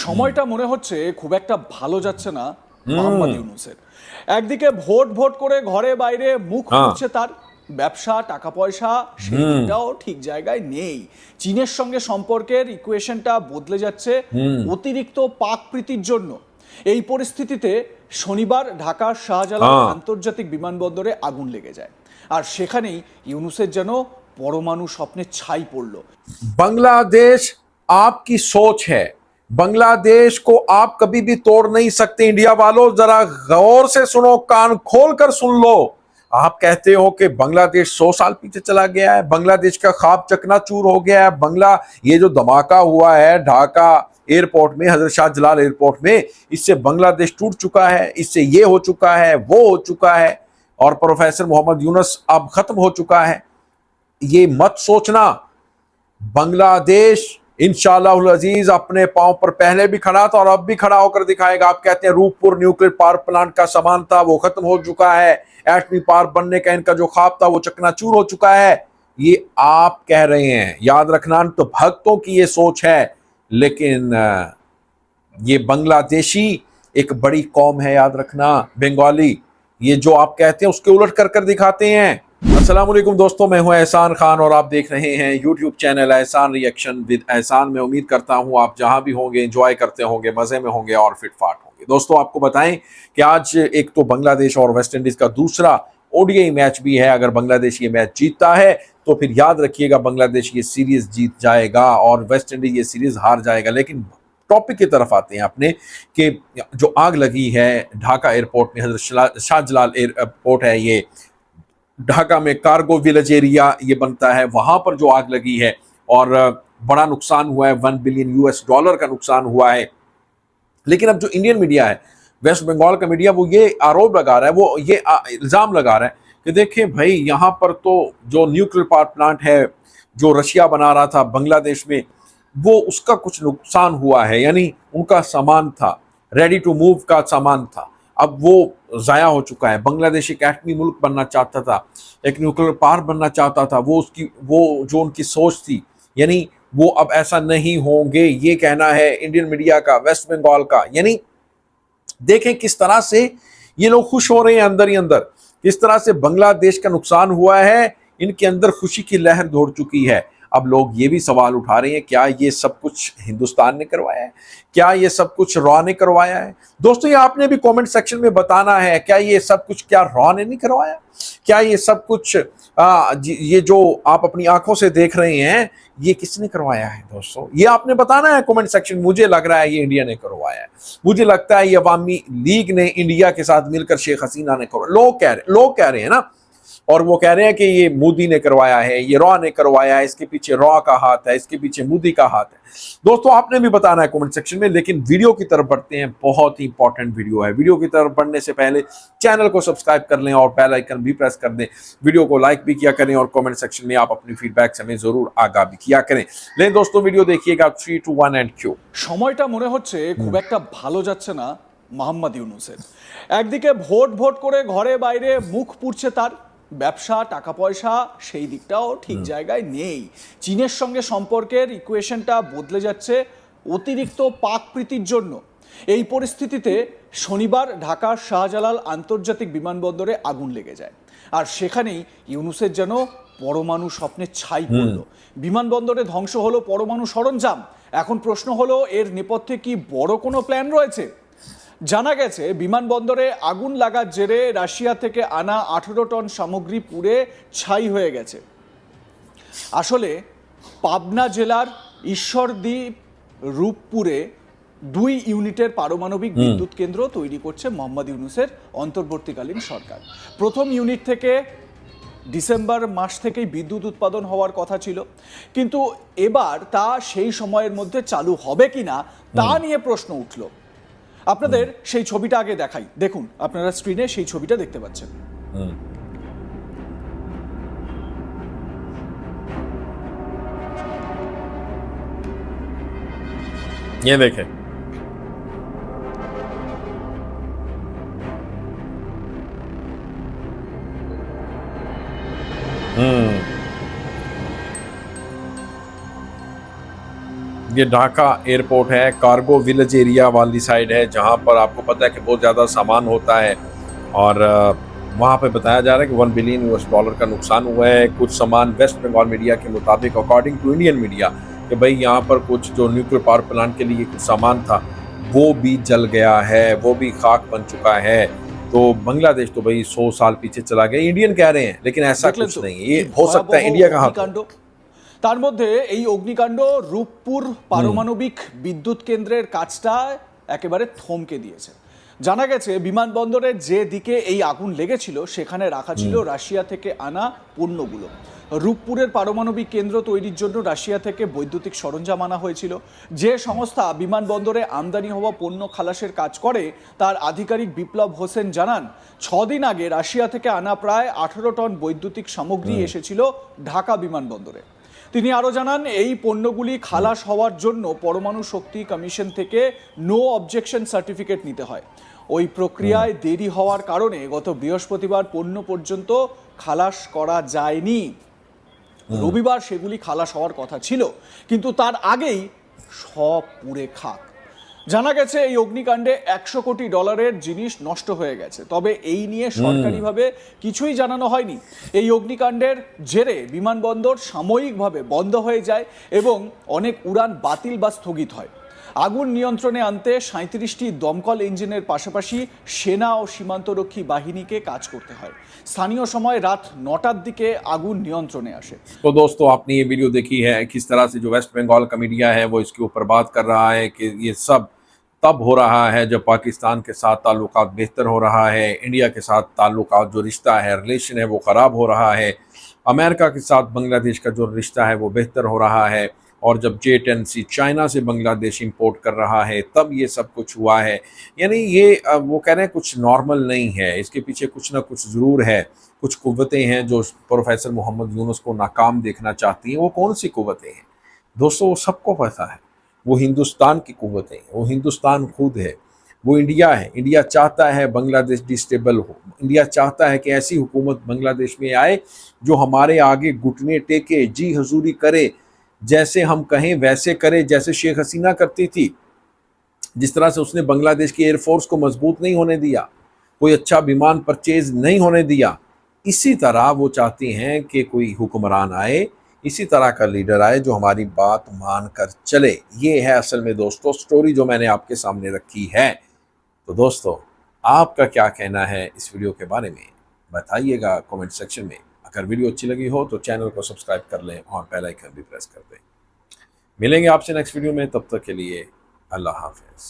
সময়টা মনে হচ্ছে খুব একটা ভালো যাচ্ছে না মোহাম্মদ ইউনুসের একদিকে ভোট ভোট করে ঘরে বাইরে মুখ হ্যাঁ। খুলছে তার ব্যবসা টাকা পয়সা সেটাও ঠিক জায়গায় নেই চীনের সঙ্গে সম্পর্কের ইকুয়েশনটা বদলে যাচ্ছে অতিরিক্ত পাক প্রীতির জন্য এই পরিস্থিতিতে শনিবার ঢাকার শাহজালাল হ্যাঁ। আন্তর্জাতিক বিমানবন্দরে আগুন লেগে যায় আর সেখানেই ইউনুসের যেন পরমাণু স্বপ্নে ছাই পড়ল बांग्लादेश आपकी सोच है बांग्लादेश को आप कभी भी तोड़ नहीं सकते, इंडिया वालों, जरा गौर से सुनो, कान खोल कर सुन लो। आप कहते हो कि बांग्लादेश सौ साल पीछे चला गया है, बांग्लादेश का ख्वाब चकनाचूर हो गया है, बंगला, ये जो धमाका हुआ है, ढाका एयरपोर्ट में, हज़रत शाह जलाल एयरपोर्ट में, इससे बांग्लादेश टूट चुका है, इससे ये हो चुका है, वो हो चुका है, और प्रोफेसर मोहम्मद यूनस अब खत्म हो चुका है। ये मत सोचना, बांग्लादेश इंशाल्लाह अज़ीज़ अपने पाँव पर पहले भी खड़ा था और अब भी खड़ा होकर दिखाएगा। आप कहते हैं रूपपुर न्यूक्लियर पावर प्लांट का सामान था, वो खत्म हो चुका है। एटमी पावर बनने का इनका जो ख्वाब था, वो चकनाचूर हो चुका है। ये आप कह रहे हैं, याद रखना तो भक्तों की ये सोच है, लेकिन ये बांग्लादेशी एक बड़ी कौम है, याद रखना, बंगाली। ये जो आप कहते हैं, उसके उलट कर कर दिखाते हैं। वालेकुम दोस्तों, मैं हूँ एहसान खान और आप देख रहे हैं YouTube channel Ehsan reaction with Ehsan. मैं उम्मीद करता हूँ आप जहाँ भी होंगे एंजॉय करते होंगे, मज़े में होंगे और फिट फाट होंगे। दोस्तों, आपको बताएँ कि आज एक तो बांग्लादेश और वेस्ट इंडीज़ का दूसरा ओडीआई मैच भी है। अगर बांग्लादेश ये मैच जीतता है तो फिर याद रखिएगा, बांग्लादेश ये सीरीज़ जीत जाएगा और वेस्ट इंडीज ये सीरीज़ हार जाएगा। लेकिन टॉपिक की तरफ़ आते हैं अपने कि जो आग लगी है ढाका एयरपोर्ट में, हज़रत शाहजलाल एयरपोर्ट है ये। ढाका में कार्गो विलेज एरिया ये बनता है, वहाँ पर जो आग लगी है और बड़ा नुकसान हुआ है, वन बिलियन यूएस डॉलर का नुकसान हुआ है। लेकिन अब जो इंडियन मीडिया है, वेस्ट बंगाल का मीडिया, वो ये आरोप लगा रहा है, वो ये इल्ज़ाम लगा रहा है कि देखें भाई, यहाँ पर तो जो न्यूक्लियर पावर प्लांट है, जो रशिया बना रहा था बांग्लादेश में, वो उसका कुछ नुकसान हुआ है, यानी उनका सामान था, रेडी टू मूव का सामान था। अब वो ज़ाया हो चुका है। बांग्लादेश एक एटमी मुल्क बनना चाहता था, एक न्यूक्लियर पावर बनना चाहता था, वो उसकी, वो जो उनकी सोच थी, यानी वो अब ऐसा नहीं होंगे, ये कहना है इंडियन मीडिया का, वेस्ट बंगाल का, यानी देखें किस तरह से ये लोग खुश हो रहे हैं अंदर ही अंदर, किस तरह से बांग्लादेश का नुकसान हुआ है, इनके अंदर खुशी की लहर दौड़ चुकी है। अब लोग ये भी सवाल उठा रहे हैं क्या ये सब कुछ हिंदुस्तान ने करवाया है? क्या ये सब कुछ रॉ ने करवाया है? दोस्तों ये आपने भी कमेंट सेक्शन में बताना है क्या ये सब कुछ क्या रॉ ने नहीं करवाया? क्या ये सब कुछ आ, ये जो आप अपनी आँखों से देख रहे हैं ये किसने करवाया है दोस्तों? ये आपने बताना है कमेंट सेक्शन मुझे लग रहा है ये इंडिया ने करवाया है। मुझे लगता है ये अवामी लीग ने इंडिया के साथ मिलकर शेख हसीना ने करवाया। लोग कह रहे लोग कह रहे हैं ना और वो कह रहे हैं कि ये मोदी ने करवाया है ये रॉ ने करवाया है इसके पीछे रॉ का हाथ है इसके पीछे मोदी का हाथ है दोस्तों आपने भी बताना है कमेंट सेक्शन में लेकिन वीडियो की तरफ बढ़ते हैं बहुत ही इंपॉर्टेंट वीडियो है वीडियो की तरफ बढ़ने से पहले चैनल को सब्सक्राइब कर लें और बेल आइकन भी प्रेस कर दें वीडियो को लाइक भी किया करें और कमेंट सेक्शन में आप अपनी फीडबैक हमें जरूर आगाह भी किया करें लेकिन दोस्तों वीडियो देखिएगा three two one and cue সময়টা মনে হচ্ছে খুব একটা ভালো যাচ্ছে না মোহাম্মদ ইউনুসের একদিকে ভোট ভোট করে ঘরে বাইরে মুখ পুড়ছে তার ব্যবসা টাকা পয়সা সেই দিকটাও ঠিক জায়গায় নেই। চীনের সঙ্গে সম্পর্কের ইকুয়েশনটা বদলে যাচ্ছে অতিরিক্ত পাক প্রীতির জন্য। এই পরিস্থিতিতে শনিবার ঢাকার শাহজালাল আন্তর্জাতিক বিমানবন্দরে আগুন লেগে যায়। আর সেখানেই ইউনুসের যেন পরমাণু স্বপ্নে ছাই পড়ল। বিমানবন্দরে ধ্বংস হলো পরমাণু সরঞ্জাম। এখন প্রশ্ন হলো এর নেপথ্যে কি বড় কোনো প্ল্যান রয়েছে? জানা গেছে বিমানবন্দরে আগুন লাগার জেরে রাশিয়া থেকে আনা আঠেরো টন সামগ্রী পুড়ে ছাই হয়ে গেছে। আসলে পাবনা জেলার ঈশ্বরদ্বীপ রূপপুরে দুই ইউনিটের পারমাণবিক বিদ্যুৎ কেন্দ্র তৈরি করছে মোহাম্মদ ইউনুসের অন্তর্বর্তীকালীন সরকার। প্রথম ইউনিট থেকে ডিসেম্বর মাস থেকেই বিদ্যুৎ উৎপাদন হওয়ার কথা ছিল। কিন্তু এবার তা সেই সময়ের মধ্যে চালু হবে কিনা তা নিয়ে প্রশ্ন উঠল। আপনাদের সেই ছবিটা আগে দেখাই দেখুন আপনারা স্ক্রিনে সেই ছবিটা দেখতে পাচ্ছেন ये देखें ये ढाका एयरपोर्ट है कार्गो विलेज एरिया वाली साइड है जहाँ पर आपको पता है कि बहुत ज़्यादा सामान होता है। और वहाँ पे बताया जा रहा है कि वन बिलियन यूएस डॉलर का नुकसान हुआ है। कुछ सामान वेस्ट बंगाल मीडिया के मुताबिक अकॉर्डिंग टू इंडियन मीडिया कि भाई यहाँ पर कुछ जो न्यूक्लियर पावर प्लांट के लिए कुछ सामान था वो भी जल गया है वो भी खाक बन चुका है। तो बांग्लादेश तो भाई सौ साल पीछे चला गया। इंडियन कह रहे हैं लेकिन ऐसा कुछ नहीं ये हो सकता है इंडिया का हाथ তার মধ্যে এই অগ্নিকাণ্ড রূপপুর পারমাণবিক বিদ্যুৎ কেন্দ্রের কাজটা একেবারে থমকে দিয়েছে। জানা গেছে বিমানবন্দরের যে দিকে এই আগুন লেগেছিল সেখানে রাখা ছিল রাশিয়া থেকে আনা পণ্যগুলো। রূপপুরের পারমাণবিক কেন্দ্র তৈরির জন্য রাশিয়া থেকে বৈদ্যুতিক সরঞ্জাম আনা হয়েছিল। যে সংস্থা বিমানবন্দরে আমদানি হওয়া পণ্য খালাসের কাজ করে তার আধিকারিক বিপ্লব হোসেন জানান ছদিন আগে রাশিয়া থেকে আনা প্রায় আঠারো টন বৈদ্যুতিক সামগ্রী এসেছিল ঢাকা বিমানবন্দরে। তিনি আরও জানান এই পণ্যগুলি খালাস হওয়ার জন্য পরমাণু শক্তি কমিশন থেকে নো অবজেকশন সার্টিফিকেট নিতে হয়। ওই প্রক্রিয়ায় দেরি হওয়ার কারণে গত বৃহস্পতিবার পণ্য পর্যন্ত খালাস করা যায়নি। রবিবার সেগুলি খালাস হওয়ার কথা ছিল কিন্তু তার আগেই সব পুড়ে খাক। জানা গেছে এই অগ্নিকাণ্ডে একশো কোটি ডলারের জিনিস নষ্ট হয়ে গেছে। তবে এই নিয়ে সরকারিভাবে কিছুই জানানো হয়নি। এই অগ্নিকাণ্ডের জেরে বিমানবন্দর সাময়িকভাবে বন্ধ হয়ে যায় এবং অনেক উড়ান বাতিল বা স্থগিত হয়। আগুন নিয়ন্ত্রণে আনতে সাঁত্রিশটি দমকল ইঞ্জিনের পাশাপাশি সেনা ও সীমান্তরক্ষী বাহিনীকে কাজ করতে হয় স্থানীয় সময় রাত নটার দিকে আগুন নিয়ন্ত্রণে আসে तो दोस्तों आपने ये वीडियो देखी है किस तरह से जो वेस्ट बंगाल का मीडिया है वो इसके ऊपर बात कर रहा है कि ये सब तब हो रहा है जब पाकिस्तान के साथ ताल्लुकात बेहतर हो रहा है इंडिया के साथ ताल्लुकात जो रिश्ता है रिलेशन है वो ख़राब हो रहा है अमेरिका के साथ बांग्लादेश का जो रिश्ता है वो बेहतर हो रहा है और जब जे टेन सी चाइना से बांग्लादेश इंपोर्ट कर रहा है, तब ये सब कुछ हुआ है। यानी ये वो कह रहे हैं कुछ नॉर्मल नहीं है। इसके पीछे कुछ ना कुछ ज़रूर है। कुछ कुव्वतें हैं जो प्रोफेसर मोहम्मद यूनुस को नाकाम देखना चाहती हैं। वो कौन सी कुव्वतें हैं? दोस्तों, वो सबको पता है। वो हिंदुस्तान की कुव्वतें हैं। वो हिंदुस्तान खुद है। वो इंडिया है। इंडिया चाहता है बांग्लादेश डिस्टेबल हो। इंडिया चाहता है कि ऐसी हुकूमत बांग्लादेश में आए, जो हमारे आगे घुटने टेके, जी हजूरी करे जैसे हम कहें, वैसे करें, जैसे शेख हसीना करती थी। जिस तरह से उसने बांग्लादेश की एयरफोर्स को मज़बूत नहीं होने दिया, कोई अच्छा विमान परचेज नहीं होने दिया, इसी तरह वो चाहती हैं कि कोई हुक्मरान आए, इसी तरह का लीडर आए जो हमारी बात मान कर चले। ये है असल में दोस्तों स्टोरी जो मैंने आपके सामने रखी है। तो दोस्तों, आपका क्या कहना है इस वीडियो के बारे में? बताइएगा कमेंट सेक्शन में। अगर वीडियो अच्छी लगी हो तो चैनल को सब्सक्राइब कर लें और बेल आइकन भी प्रेस कर दें। मिलेंगे आपसे नेक्स्ट वीडियो में, तब तक के लिए अल्लाह हाफिज़।